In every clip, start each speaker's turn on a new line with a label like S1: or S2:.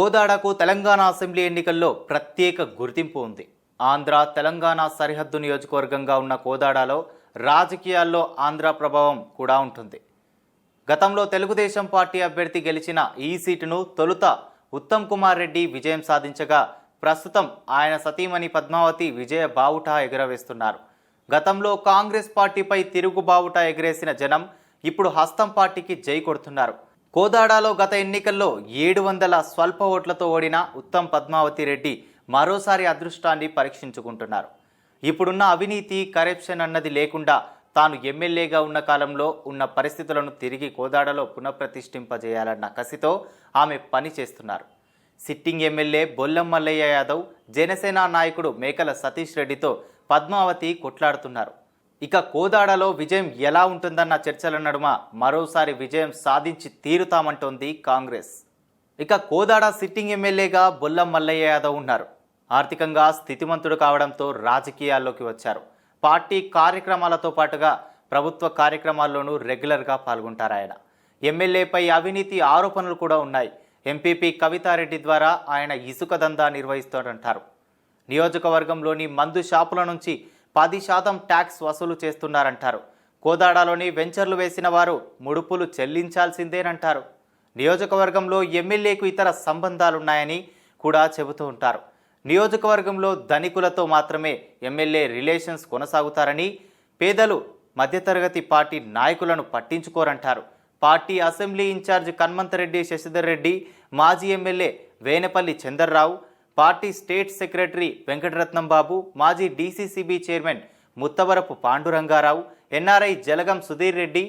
S1: కోదాడకు Telangana assembly ఎన్నికల్లో ప్రత్యేక గుర్తింపు ఉంది. ఆంధ్ర తెలంగాణ సరిహద్దు నియోజకవర్గంగా ఉన్న కోదాడలో రాజకీయాల్లో ఆంధ్ర ప్రభావం కూడా ఉంటుంది. గతంలో తెలుగుదేశం పార్టీ అభ్యర్థి గెలిచిన ఈ సీటును తొలుత ఉత్తమ్ కుమార్ రెడ్డి విజయం సాధించగా ప్రస్తుతం ఆయన సతీమణి పద్మావతి విజయ బావుట ఎగురవేస్తున్నారు. గతంలో కాంగ్రెస్ పార్టీపై తిరుగు బావుట ఎగిరేసిన జనం ఇప్పుడు హస్తం పార్టీకి జై కొడుతున్నారు. కోదాడలో గత ఎన్నికల్లో ఏడు వందల స్వల్ప ఓట్లతో ఓడిన ఉత్తమ్ పద్మావతి రెడ్డి మరోసారి అదృష్టాన్ని పరీక్షించుకుంటున్నారు. ఇప్పుడున్న అవినీతి కరప్షన్ అన్నది లేకుండా తాను ఎమ్మెల్యేగా ఉన్న కాలంలో ఉన్న పరిస్థితులను తిరిగి కోదాడలో పునఃప్రతిష్ఠింపజేయాలన్న కసితో ఆమె పని చేస్తున్నారు. సిట్టింగ్ ఎమ్మెల్యే బొల్లం మల్లయ్య యాదవ్ జనసేన నాయకుడు మేకల సతీష్ రెడ్డితో పద్మావతి కొట్లాడుతున్నారు. ఇక కోదాడలో విజయం ఎలా ఉంటుందన్న చర్చల నడుమ మరోసారి విజయం సాధించి తీరుతామంటోంది కాంగ్రెస్. ఇక కోదాడ సిట్టింగ్ ఎమ్మెల్యేగా బొల్లం మల్లయ్య యాదవ్ ఉన్నారు. ఆర్థికంగా స్థితిమంతుడు కావడంతో రాజకీయాల్లోకి వచ్చారు. పార్టీ కార్యక్రమాలతో పాటుగా ప్రభుత్వ కార్యక్రమాల్లోనూ రెగ్యులర్గా పాల్గొంటారు ఆయన. ఎమ్మెల్యేపై అవినీతి ఆరోపణలు కూడా ఉన్నాయి. ఎంపీపీ కవితారెడ్డి ద్వారా ఆయన ఇసుక దందా నిర్వహిస్తాడంటారు. నియోజకవర్గంలోని మందు షాపుల నుంచి పది శాతం ట్యాక్స్ వసూలు చేస్తున్నారంటారు. కోదాడలోని వెంచర్లు వేసిన వారు ముడుపులు చెల్లించాల్సిందేనంటారు. నియోజకవర్గంలో ఎమ్మెల్యేకు ఇతర సంబంధాలున్నాయని కూడా చెబుతూ ఉంటారు. నియోజకవర్గంలో ధనికులతో మాత్రమే ఎమ్మెల్యే రిలేషన్స్ కొనసాగుతారని పేదలు మధ్యతరగతి పార్టీ నాయకులను పట్టించుకోరంటారు. Party assembly in charge Kanmanthareddy Sasidhar Reddy మాజీ MLA Venepalli Chandarrao party state secretary Venkataratnam Babu మాజీ DCCB chairman Muttavarapu Pandurangarao NRI Jalagam Sudheer Reddy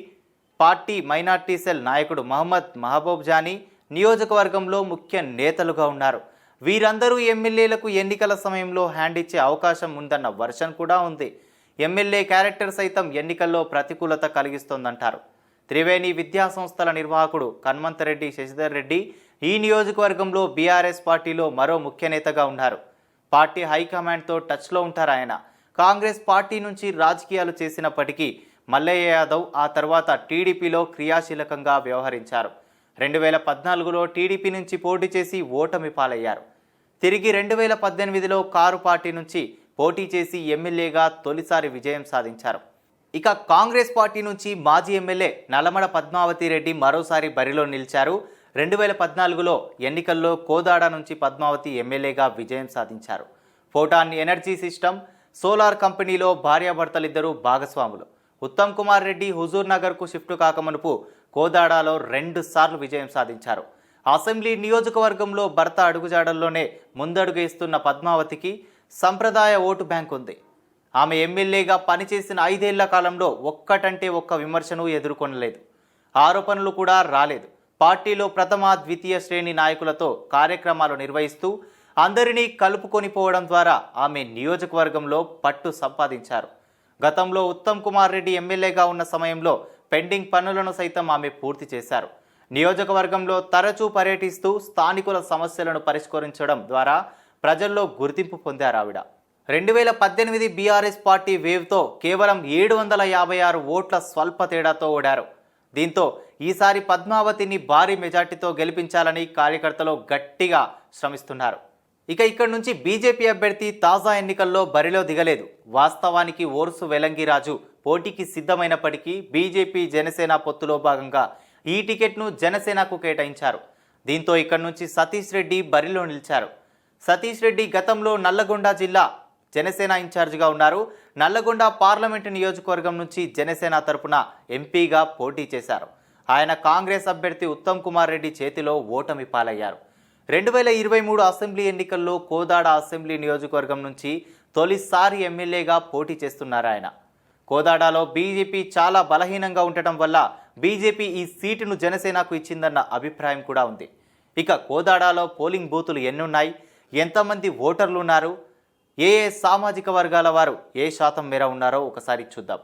S1: party minority cell నాయకుడు మహమ్మద్ మహబూబ్ జానీ నియోజకవర్గంలో ముఖ్య నేతలుగా ఉన్నారు. వీరందరూ ఎమ్మెల్యేలకు ఎన్నికల సమయంలో హ్యాండ్ ఇచ్చే అవకాశం ఉందన్న వర్షన్ కూడా ఉంది. ఎమ్మెల్యే క్యారెక్టర్ సైతం ఎన్నికల్లో ప్రతికూలత కలిగిస్తోందంటారు. త్రివేణి విద్యా సంస్థల నిర్వాహకుడు కన్మంతరెడ్డి శశిధర్ రెడ్డి ఈ నియోజకవర్గంలో బీఆర్ఎస్ పార్టీలో మరో ముఖ్య నేతగా ఉన్నారు. పార్టీ హైకమాండ్తో టచ్లో ఉంటారు ఆయన. కాంగ్రెస్ పార్టీ నుంచి రాజకీయాలు చేసినప్పటికీ మల్లయ్య యాదవ్ ఆ తర్వాత టీడీపీలో క్రియాశీలకంగా వ్యవహరించారు. రెండు వేల పద్నాలుగులో టీడీపీ నుంచి పోటీ చేసి ఓటమి పాలయ్యారు. తిరిగి రెండు వేల పద్దెనిమిదిలో కారు పార్టీ నుంచి పోటీ చేసి ఎమ్మెల్యేగా తొలిసారి విజయం సాధించారు. ఇక కాంగ్రెస్ పార్టీ నుంచి మాజీ ఎమ్మెల్యే నల్లమడ పద్మావతి రెడ్డి మరోసారి బరిలో నిలిచారు. రెండు వేల పద్నాలుగులో ఎన్నికల్లో కోదాడ నుంచి పద్మావతి ఎమ్మెల్యేగా విజయం సాధించారు. ఫోటాన్ ఎనర్జీ సిస్టమ్ సోలార్ కంపెనీలో భార్యాభర్తలిద్దరూ భాగస్వాములు. ఉత్తమ్ కుమార్ రెడ్డి హుజూర్ నగర్కు షిఫ్ట్ కాకమునుపు కోదాడలో రెండు సార్లు విజయం సాధించారు. అసెంబ్లీ నియోజకవర్గంలో భర్త అడుగుజాడల్లోనే ముందడుగు ఇస్తున్న పద్మావతికి సంప్రదాయ ఓటు బ్యాంక్ ఉంది. ఆమె ఎమ్మెల్యేగా పనిచేసిన ఐదేళ్ళ కాలంలో ఒక్కటంటే ఒక్క విమర్శను ఎదుర్కొనలేదు. ఆరోపణలు కూడా రాలేదు. పార్టీలో ప్రథమ ద్వితీయ శ్రేణి నాయకులతో కార్యక్రమాలు నిర్వహిస్తూ అందరినీ కలుపుకొని పోవడం ద్వారా ఆమె నియోజకవర్గంలో పట్టు సంపాదించారు. గతంలో ఉత్తమ్ కుమార్ రెడ్డి ఎమ్మెల్యేగా ఉన్న సమయంలో పెండింగ్ పనులను సైతం ఆమె పూర్తి చేశారు. నియోజకవర్గంలో తరచూ పర్యటిస్తూ స్థానికుల సమస్యలను పరిష్కరించడం ద్వారా ప్రజల్లో గుర్తింపు పొందారు ఆవిడ. రెండు వేల పద్దెనిమిది బీఆర్ఎస్ పార్టీ వేవ్తో కేవలం ఏడు వందల యాభై ఆరు ఓట్ల స్వల్ప తేడాతో ఓడారు. దీంతో ఈసారి పద్మావతిని భారీ మెజార్టీతో గెలిపించాలని కార్యకర్తలు గట్టిగా శ్రమిస్తున్నారు. ఇక ఇక్కడి నుంచి బీజేపీ అభ్యర్థి తాజా ఎన్నికల్లో బరిలో దిగలేదు. వాస్తవానికి ఓర్సు వెలంగిరాజు పోటీకి సిద్ధమైనప్పటికీ బీజేపీ జనసేన పొత్తులో భాగంగా ఈ టికెట్ను జనసేనకు కేటాయించారు. దీంతో ఇక్కడి నుంచి సతీష్ రెడ్డి బరిలో నిలిచారు. సతీష్ రెడ్డి గతంలో నల్లగొండ జిల్లా జనసేన ఇన్ఛార్జిగా ఉన్నారు. నల్లగొండ పార్లమెంటు నియోజకవర్గం నుంచి జనసేన తరపున ఎంపీగా పోటీ చేశారు. ఆయన కాంగ్రెస్ అభ్యర్థి ఉత్తమ్ కుమార్ రెడ్డి చేతిలో ఓటమి పాలయ్యారు. రెండు వేల ఇరవై మూడు అసెంబ్లీ ఎన్నికల్లో కోదాడ అసెంబ్లీ నియోజకవర్గం నుంచి తొలిసారి ఎమ్మెల్యేగా పోటీ చేస్తున్నారు ఆయన. కోదాడలో బీజేపీ చాలా బలహీనంగా ఉండటం వల్ల బీజేపీ ఈ సీటును జనసేనకు ఇచ్చిందన్న అభిప్రాయం కూడా ఉంది. ఇక కోదాడలో పోలింగ్ బూతులు ఎన్నున్నాయి? ఎంతమంది ఓటర్లు ఉన్నారు? ఏ ఏ సామాజిక వర్గాల వారు ఏ శాతం మేర ఉన్నారో ఒకసారి చూద్దాం.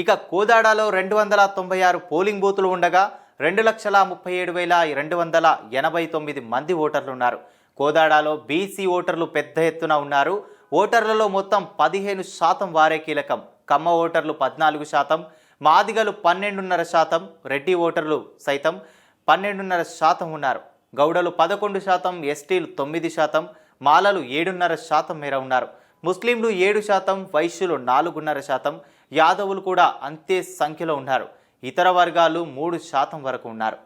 S1: ఇక కోదాడలో రెండు వందల తొంభై ఆరు పోలింగ్ బూతులు ఉండగా రెండు లక్షల ముప్పై ఏడు వేల రెండు వందల ఎనభై తొమ్మిది మంది ఓటర్లు ఉన్నారు కోదాడలో బీసీ ఓటర్లు పెద్ద ఎత్తున ఉన్నారు. ఓటర్లలో మొత్తం పదిహేను శాతం వారే కీలకం. కమ్మ ఓటర్లు పద్నాలుగు శాతం మాదిగలు పన్నెండున్నర శాతం రెడ్డి ఓటర్లు సైతం పన్నెండున్నర శాతం ఉన్నారు. గౌడలు పదకొండు శాతం ఎస్టీలు తొమ్మిది శాతం మాలలు ఏడున్నర శాతం మేర ఉన్నారు. ముస్లింలు ఏడు శాతం వైశ్యులు నాలుగున్నర శాతం యాదవులు కూడా అంతే సంఖ్యలో ఉన్నారు. ఇతర వర్గాలు మూడు శాతం వరకు ఉన్నారు.